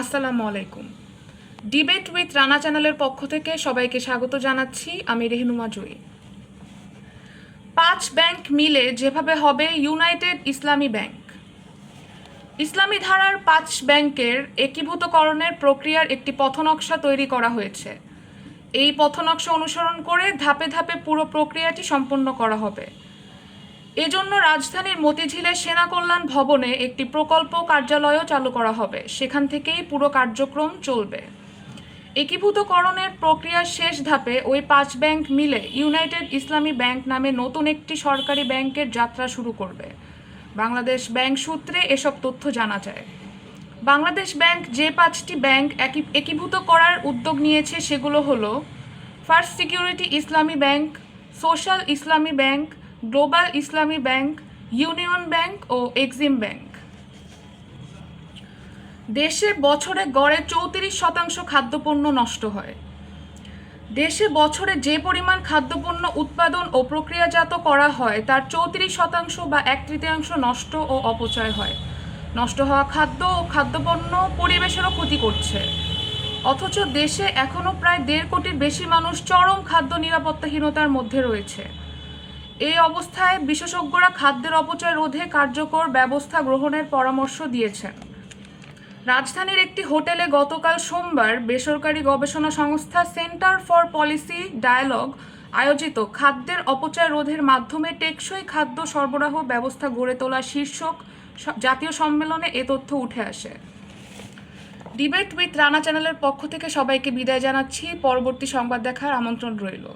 আসসালামু আলাইকুম। Debate with Rana চ্যানেলের পক্ষ থেকে সবাইকে স্বাগত জানাচ্ছি, আমি রেহনুমা জয়ী পাঁচ ব্যাংক মিলে যেভাবে হবে ইউনাইটেড ইসলামী ব্যাংক ইসলামী ধারার পাঁচ ব্যাংকের একীভূতকরণের প্রক্রিয়ার একটি পথনকশা তৈরি করা হয়েছে। এই পথনকশা অনুসরণ করে ধাপে ধাপে পুরো প্রক্রিয়াটি সম্পন্ন করা হবে। এজন্য রাজধানীর মতিঝিলে সেনা কল্যাণ ভবনে একটি প্রকল্প কার্যালয়ও চালু করা হবে। সেখান থেকেই পুরো কার্যক্রম চলবে। একীভূতকরণের প্রক্রিয়ার শেষ ধাপে ওই পাঁচ ব্যাংক মিলে ইউনাইটেড ইসলামী ব্যাংক নামে নতুন একটি সরকারি ব্যাংকের যাত্রা শুরু করবে। বাংলাদেশ ব্যাংক সূত্রে এসব তথ্য জানা যায়। বাংলাদেশ ব্যাংক যে পাঁচটি ব্যাংক একী- একীভূত করার উদ্যোগ নিয়েছে সেগুলো হলো, First Security Islami bank, social Islami bank global Islami bank, Union bank ও এক্সিম ব্যাংক। দেশে বছরে গড়ে চৌত্রিশ শতাংশ খাদ্যপণ্য নষ্ট হয়। দেশে বছরে যে পরিমাণ খাদ্যপণ্য উৎপাদন ও প্রক্রিয়াজাত করা হয়, তার চৌত্রিশ শতাংশ বা এক তৃতীয়াংশ নষ্ট ও অপচয় হয়। নষ্ট হওয়া খাদ্য ও খাদ্যপণ্য পরিবেশেরও ক্ষতি করছে। অথচ দেশে এখনও প্রায় দেড় কোটির বেশি মানুষ চরম খাদ্য নিরাপত্তাহীনতার মধ্যে রয়েছে। এই অবস্থায় বিশেষজ্ঞরা খাদ্যের অপচয় রোধে কার্যকর ব্যবস্থা গ্রহণের পরামর্শ দিয়েছেন। রাজধানীর একটি হোটেলে গতকাল সোমবার বেসরকারি গবেষণা সংস্থা সেন্টার ফর পলিসি ডায়ালগ আয়োজিত খাদ্যের অপচয় রোধের মাধ্যমে টেকসই খাদ্য সরবরাহ ব্যবস্থা গড়ে তোলা শীর্ষক জাতীয় সম্মেলনে এ তথ্য উঠে আসে। ডিবেট উইথ রানা চ্যানেলের পক্ষ থেকে সবাইকে বিদায় জানাচ্ছি। পরবর্তী সংবাদ দেখার আমন্ত্রণ রইল।